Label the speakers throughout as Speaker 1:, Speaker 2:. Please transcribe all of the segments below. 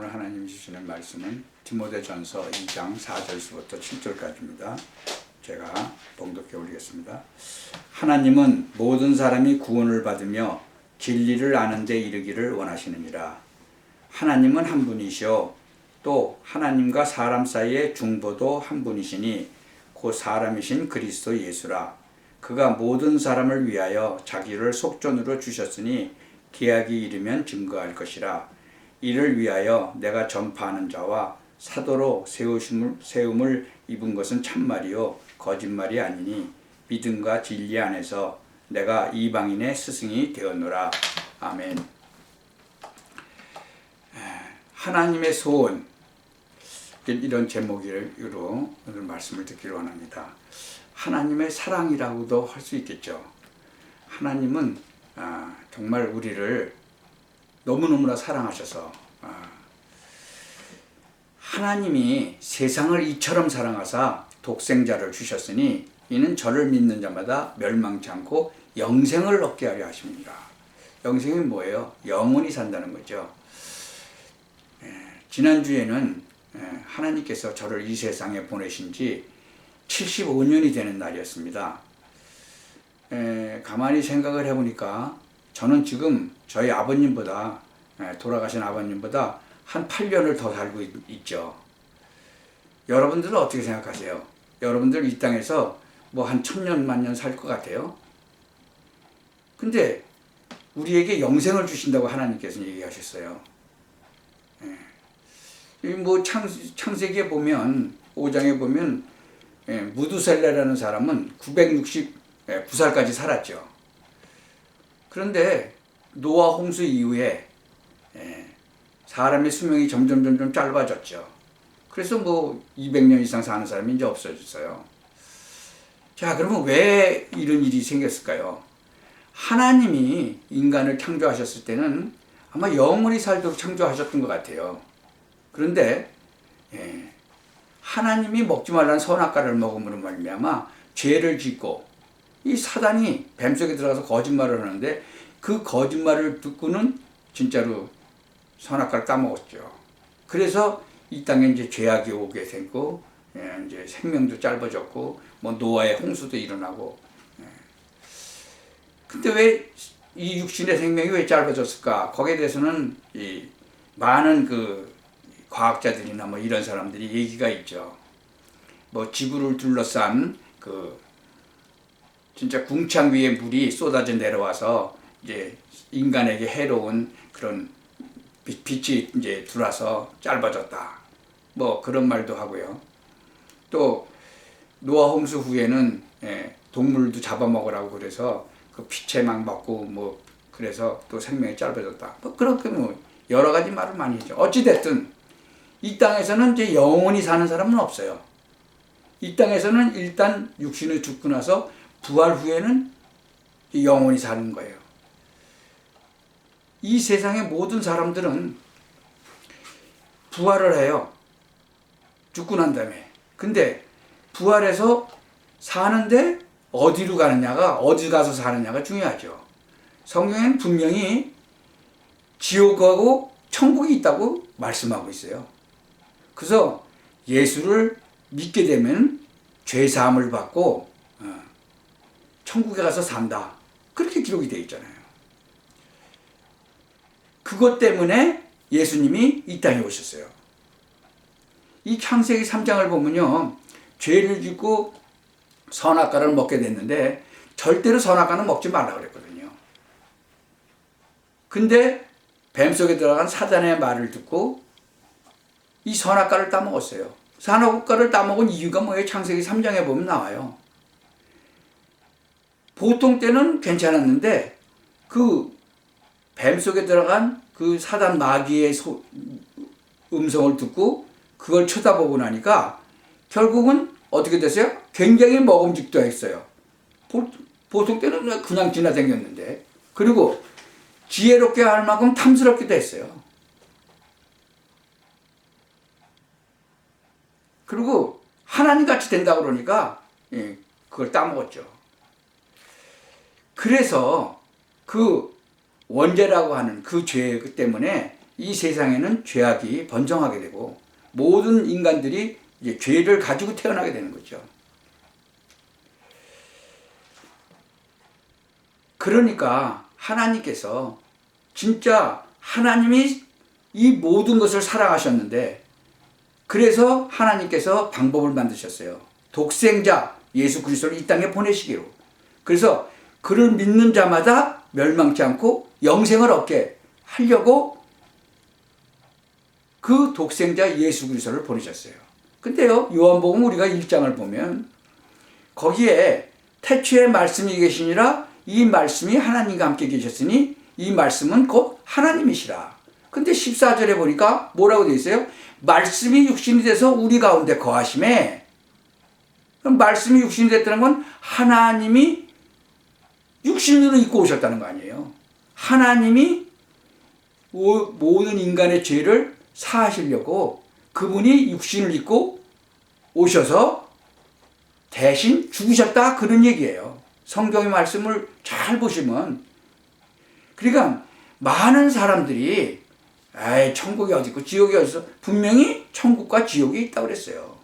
Speaker 1: 오늘 하나님 주시는 말씀은 디모데전서 2장 4절부터 7절까지입니다. 제가 봉독해 올리겠습니다. 하나님은 모든 사람이 구원을 받으며 진리를 아는 데 이르기를 원하시느니라. 하나님은 한 분이시요 또 하나님과 사람 사이의 중보도 한 분이시니 곧 사람이신 그리스도 예수라. 그가 모든 사람을 위하여 자기를 속전으로 주셨으니 계약이 이르면 증거할 것이라. 이를 위하여 내가 전파하는 자와 사도로 세우심을, 세움을 입은 것은 참말이요 거짓말이 아니니 믿음과 진리 안에서 내가 이방인의 스승이 되었노라. 아멘. 하나님의 소원 이런 제목으로 오늘 말씀을 듣기를 원합니다. 하나님의 사랑이라고도 할 수 있겠죠. 하나님은 아, 정말 우리를 너무너무나 사랑하셔서 아, 하나님이 세상을 이처럼 사랑하사 독생자를 주셨으니 이는 저를 믿는 자마다 멸망치 않고 영생을 얻게 하려 하십니다. 영생이 뭐예요? 영원히 산다는 거죠. 예, 지난주에는 예, 하나님께서 저를 이 세상에 보내신 지 75년이 되는 날이었습니다. 에, 가만히 생각을 해보니까 저는 지금 저희 아버님보다 에, 돌아가신 아버님보다 한 8년을 더 살고 있, 있죠. 여러분들은 어떻게 생각하세요? 여러분들 이 땅에서 뭐 한 천년 만년 살 것 같아요? 근데 우리에게 영생을 주신다고 하나님께서 얘기하셨어요. 예. 뭐 창, 창세기에 보면 5장에 보면 예, 무두셀레라는 사람은 969살까지 살았죠. 그런데 노아 홍수 이후에 예, 사람의 수명이 점점 점점 짧아졌죠. 그래서 뭐 200년 이상 사는 사람이 이제 없어졌어요. 자, 그러면 왜 이런 일이 생겼을까요? 하나님이 인간을 창조하셨을 때는 아마 영원히 살도록 창조하셨던 것 같아요. 그런데 예, 하나님이 먹지 말라는 선악과를 먹음으로 말미암아 죄를 짓고 이 사단이 뱀 속에 들어가서 거짓말을 하는데 그 거짓말을 듣고는 진짜로 선악과를 따먹었죠. 그래서 이 땅에 이제 죄악이 오게 되고 예, 이제 생명도 짧아졌고 뭐 노아의 홍수도 일어나고 예. 근데 왜 이 육신의 생명이 왜 짧아졌을까? 거기에 대해서는 이 많은 그 과학자들이나 뭐 이런 사람들이 얘기가 있죠. 뭐 지구를 둘러싼 그 진짜 궁창 위에 물이 쏟아져 내려와서 이제 인간에게 해로운 그런 빛이 이제 들어와서 짧아졌다. 뭐 그런 말도 하고요. 또 노아 홍수 후에는 예, 동물도 잡아먹으라고 그래서 그 피채 막 먹고 뭐 그래서 또 생명이 짧아졌다. 뭐 그렇게 뭐 여러 가지 말을 많이 했죠. 어찌 됐든 이 땅에서는 이제 영원히 사는 사람은 없어요. 이 땅에서는 일단 육신을 죽고 나서 부활 후에는 영원히 사는 거예요. 이 세상의 모든 사람들은 부활을 해요. 죽고 난 다음에. 근데 부활해서 사는데 어디로 가느냐가, 어디 가서 사느냐가 중요하죠. 성경에는 분명히 지옥하고 천국이 있다고 말씀하고 있어요. 그래서 예수를 믿게 되면 죄 사함을 받고 어, 천국에 가서 산다. 그렇게 기록이 되어 있잖아요. 그것 때문에 예수님이 이 땅에 오셨어요. 이 창세기 3장을 보면요. 죄를 짓고 선악과를 먹게 됐는데 절대로 선악과는 먹지 말라 그랬거든요. 근데 뱀 속에 들어간 사단의 말을 듣고 이 선악과를 따먹었어요. 선악과를 따먹은 이유가 뭐예요? 창세기 3장에 보면 나와요. 보통 때는 괜찮았는데 그 뱀 속에 들어간 그 사단 마귀의 소, 음성을 듣고 그걸 쳐다보고 나니까 결국은 어떻게 됐어요? 굉장히 먹음직도 했어요. 보, 보통 때는 그냥 지나다녔는데 그리고 지혜롭게 할 만큼 탐스럽기도 했어요. 그리고 하나님 같이 된다 그러니까 예, 그걸 따먹었죠. 그래서 그 원죄라고 하는 그 죄 때문에 이 세상에는 죄악이 번성하게 되고 모든 인간들이 이제 죄를 가지고 태어나게 되는 거죠. 그러니까 하나님께서 진짜 하나님이 이 모든 것을 사랑하셨는데 그래서 하나님께서 방법을 만드셨어요. 독생자 예수 그리스도를 이 땅에 보내시기로. 그래서 그를 믿는 자마다 멸망치 않고 영생을 얻게 하려고 그 독생자 예수 그리스도를 보내셨어요. 근데요, 요한복음 우리가 1장을 보면 거기에 태초에 말씀이 계시니라 이 말씀이 하나님과 함께 계셨으니 이 말씀은 곧 하나님이시라. 근데 14절에 보니까 뭐라고 되어 있어요? 말씀이 육신이 돼서 우리 가운데 거하심에 말씀이 육신이 됐다는 건 하나님이 육신으로 입고 오셨다는 거 아니에요. 하나님이 모든 인간의 죄를 사하시려고 그분이 육신을 입고 오셔서 대신 죽으셨다 그런 얘기예요. 성경의 말씀을 잘 보시면 그러니까 많은 사람들이 에이 천국이 어디 있고 지옥이 어디 있어 분명히 천국과 지옥이 있다고 그랬어요.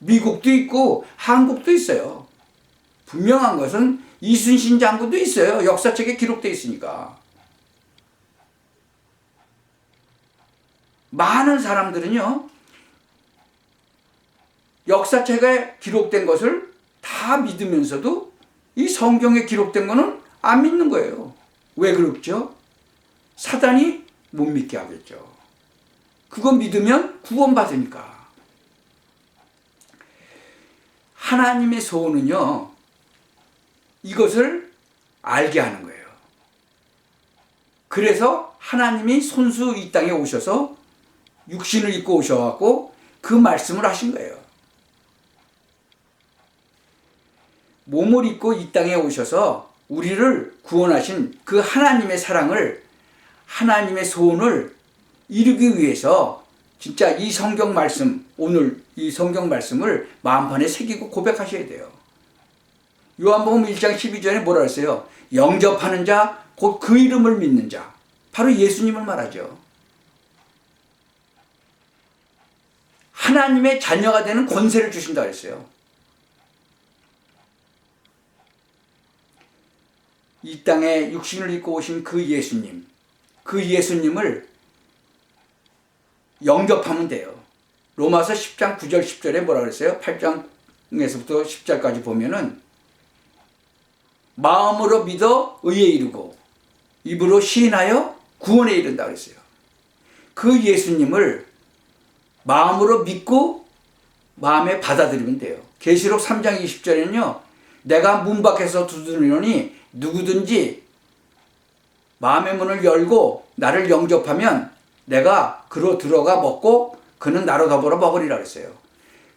Speaker 1: 미국도 있고 한국도 있어요. 분명한 것은 이순신 장군도 있어요. 역사책에 기록되어 있으니까. 많은 사람들은요, 역사책에 기록된 것을 다 믿으면서도 이 성경에 기록된 것은 안 믿는 거예요. 왜 그렇죠? 사단이 못 믿게 하겠죠. 그거 믿으면 구원받으니까. 하나님의 소원은요, 이것을 알게 하는 거예요. 그래서 하나님이 손수 이 땅에 오셔서 육신을 입고 오셔갖고 그 말씀을 하신 거예요. 몸을 입고 이 땅에 오셔서 우리를 구원하신 그 하나님의 사랑을 하나님의 소원을 이루기 위해서 진짜 이 성경 말씀 오늘 이 성경 말씀을 마음판에 새기고 고백하셔야 돼요. 요한복음 1장 12절에 뭐라 했어요? 영접하는 자, 곧 그 이름을 믿는 자. 바로 예수님을 말하죠. 하나님의 자녀가 되는 권세를 주신다 그랬어요. 이 땅에 육신을 입고 오신 그 예수님, 그 예수님을 영접하면 돼요. 로마서 10장 9절 10절에 뭐라 그랬어요? 8장에서부터 10절까지 보면은 마음으로 믿어 의에 이르고 입으로 시인하여 구원에 이른다 그랬어요. 그 예수님을 마음으로 믿고 마음에 받아들이면 돼요. 계시록 3장 20절에는요. 내가 문 밖에서 두드리노니 누구든지 마음의 문을 열고 나를 영접하면 내가 그로 들어가 먹고 그는 나로 더불어 먹으리라 그랬어요.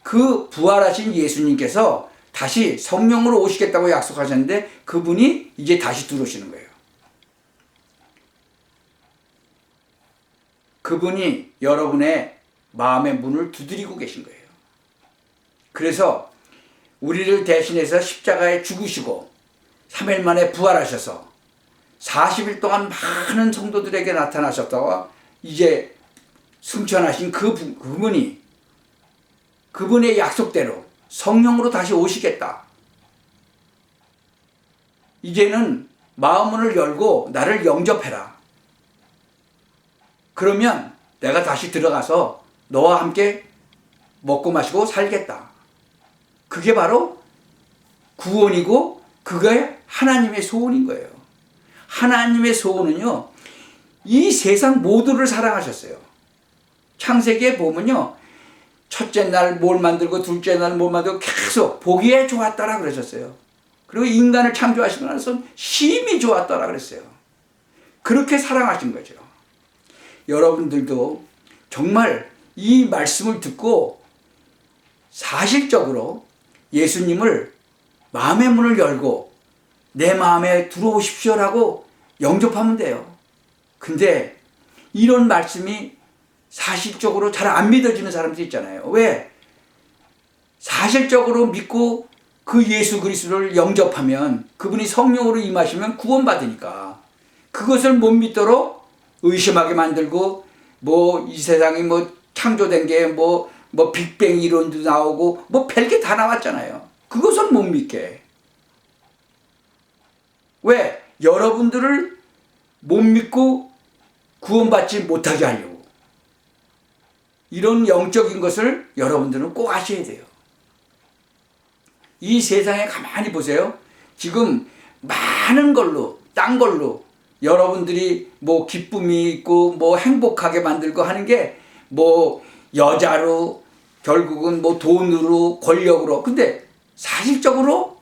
Speaker 1: 그 부활하신 예수님께서 다시 성령으로 오시겠다고 약속하셨는데 그분이 이제 다시 들어오시는 거예요. 그분이 여러분의 마음의 문을 두드리고 계신 거예요. 그래서 우리를 대신해서 십자가에 죽으시고 3일 만에 부활하셔서 40일 동안 많은 성도들에게 나타나셨다가 이제 승천하신 그 그분이 그분의 약속대로 성령으로 다시 오시겠다. 이제는 마음문을 열고 나를 영접해라. 그러면 내가 다시 들어가서 너와 함께 먹고 마시고 살겠다. 그게 바로 구원이고 그게 하나님의 소원인 거예요. 하나님의 소원은요, 이 세상 모두를 사랑하셨어요. 창세기에 보면요, 첫째 날 뭘 만들고 둘째 날 뭘 만들고 계속 보기에 좋았더라 그러셨어요. 그리고 인간을 창조하시고 나서 심히 좋았더라 그랬어요. 그렇게 사랑하신 거죠. 여러분들도 정말 이 말씀을 듣고 사실적으로 예수님을 마음의 문을 열고 내 마음에 들어오십시오라고 영접하면 돼요. 근데 이런 말씀이 사실적으로 잘 안 믿어지는 사람들이 있잖아요. 왜? 사실적으로 믿고 그 예수 그리스도를 영접하면 그분이 성령으로 임하시면 구원받으니까 그것을 못 믿도록 의심하게 만들고 뭐 이 세상이 뭐 창조된 게뭐뭐 빅뱅 이론도 나오고 뭐 별게 다 나왔잖아요. 그것은 못 믿게. 왜? 여러분들을 못 믿고 구원받지 못하게 하려고. 이런 영적인 것을 여러분들은 꼭 아셔야 돼요. 이 세상에 가만히 보세요. 지금 많은 걸로, 딴 걸로 여러분들이 뭐 기쁨이 있고 뭐 행복하게 만들고 하는 게 뭐 여자로 결국은 뭐 돈으로 권력으로 근데 사실적으로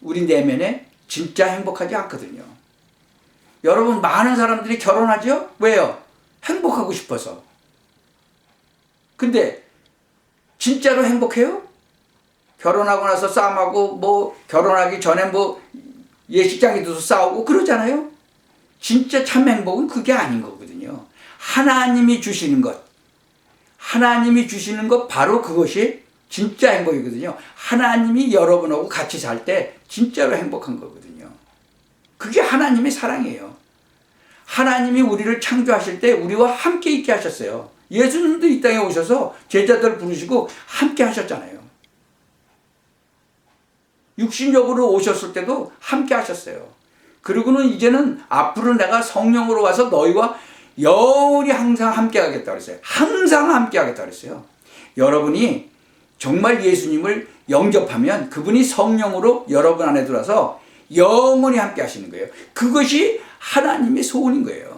Speaker 1: 우리 내면에 진짜 행복하지 않거든요. 여러분 많은 사람들이 결혼하죠? 왜요? 행복하고 싶어서. 근데 진짜로 행복해요? 결혼하고 나서 싸움하고 뭐 결혼하기 전에 뭐 예식장에도 싸우고 그러잖아요. 진짜 참 행복은 그게 아닌 거거든요. 하나님이 주시는 것. 하나님이 주시는 것 바로 그것이 진짜 행복이거든요. 하나님이 여러분하고 같이 살 때 진짜로 행복한 거거든요. 그게 하나님의 사랑이에요. 하나님이 우리를 창조하실 때 우리와 함께 있게 하셨어요. 예수님도 이 땅에 오셔서 제자들 부르시고 함께 하셨잖아요. 육신적으로 오셨을 때도 함께 하셨어요. 그리고는 이제는 앞으로 내가 성령으로 와서 너희와 영원히 항상 함께 하겠다 그랬어요. 항상 함께 하겠다 그랬어요. 여러분이 정말 예수님을 영접하면 그분이 성령으로 여러분 안에 들어와서 영원히 함께 하시는 거예요. 그것이 하나님의 소원인 거예요.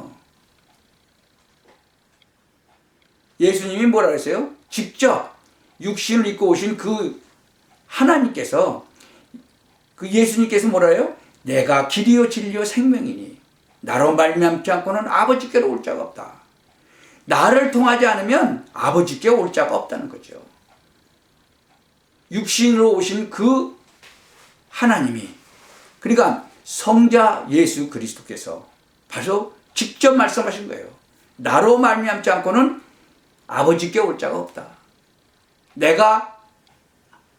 Speaker 1: 예수님이 뭐라 그랬어요? 직접 육신을 입고 오신 그 하나님께서 그 예수님께서 뭐라 해요? 내가 길이요 진리요 생명이니 나로 말미암지 않고는 아버지께로 올 자가 없다. 나를 통하지 않으면 아버지께 올 자가 없다는 거죠. 육신으로 오신 그 하나님이 그러니까 성자 예수 그리스도께서 바로 직접 말씀하신 거예요. 나로 말미암지 않고는 아버지께 올 자가 없다. 내가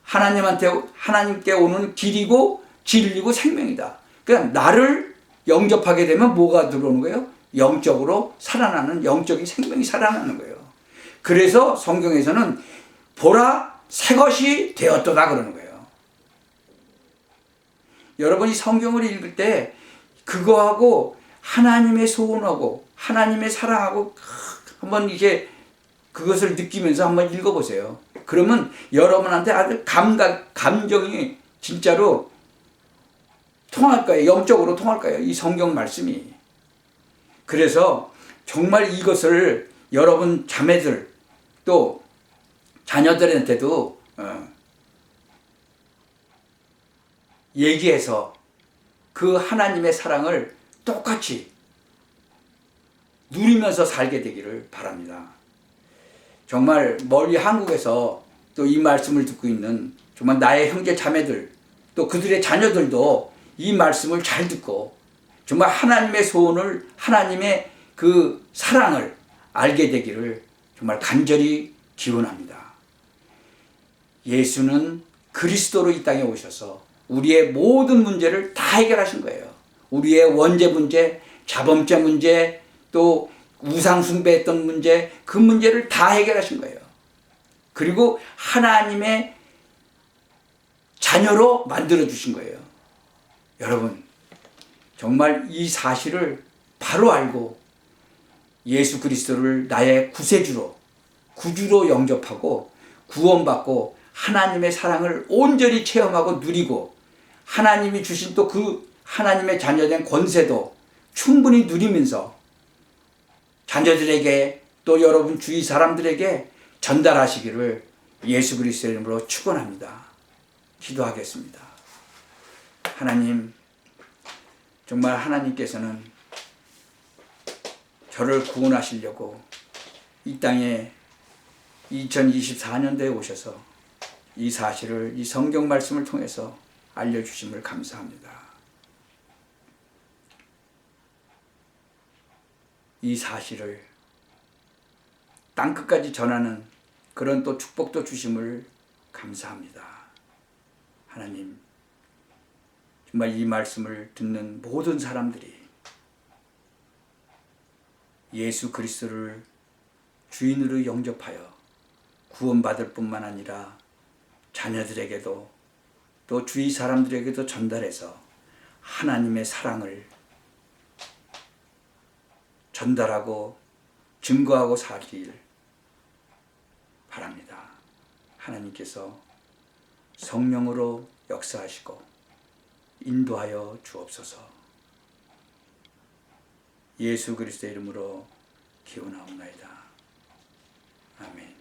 Speaker 1: 하나님한테 하나님께 오는 길이고 진리고 생명이다. 그러니까 나를 영접하게 되면 뭐가 들어오는 거예요? 영적으로 살아나는 영적인 생명이 살아나는 거예요. 그래서 성경에서는 보라 새 것이 되었도다 그러는 거예요. 여러분이 성경을 읽을 때 그거하고 하나님의 소원하고 하나님의 사랑하고 한번 이게 그것을 느끼면서 한번 읽어보세요. 그러면 여러분한테 아주 감각, 감정이 진짜로 통할 거예요. 영적으로 통할 거예요. 이 성경 말씀이. 그래서 정말 이것을 여러분 자매들 또 자녀들한테도 어, 얘기해서 그 하나님의 사랑을 똑같이 누리면서 살게 되기를 바랍니다. 정말 멀리 한국에서 또 이 말씀을 듣고 있는 정말 나의 형제 자매들 또 그들의 자녀들도 이 말씀을 잘 듣고 정말 하나님의 소원을 하나님의 그 사랑을 알게 되기를 정말 간절히 기원합니다. 예수는 그리스도로 이 땅에 오셔서 우리의 모든 문제를 다 해결하신 거예요. 우리의 원죄 문제, 자범죄 문제, 또 우상 숭배했던 문제, 그 문제를 다 해결하신 거예요. 그리고 하나님의 자녀로 만들어 주신 거예요. 여러분, 정말 이 사실을 바로 알고 예수 그리스도를 나의 구세주로, 구주로 영접하고 구원받고 하나님의 사랑을 온전히 체험하고 누리고 하나님이 주신 또 그 하나님의 자녀된 권세도 충분히 누리면서 자녀들에게 또 여러분 주위 사람들에게 전달하시기를 예수 그리스도의 이름으로 축원합니다. 기도하겠습니다. 하나님 정말 하나님께서는 저를 구원하시려고 이 땅에 2024년도에 오셔서 이 사실을 이 성경 말씀을 통해서 알려주심을 감사합니다. 이 사실을 땅 끝까지 전하는 그런 또 축복도 주심을 감사합니다. 하나님, 정말 이 말씀을 듣는 모든 사람들이 예수 그리스도를 주인으로 영접하여 구원받을 뿐만 아니라 자녀들에게도 또 주위 사람들에게도 전달해서 하나님의 사랑을 전달하고 증거하고 살길 바랍니다. 하나님께서 성령으로 역사하시고 인도하여 주옵소서. 예수 그리스도의 이름으로 기원하옵나이다. 아멘.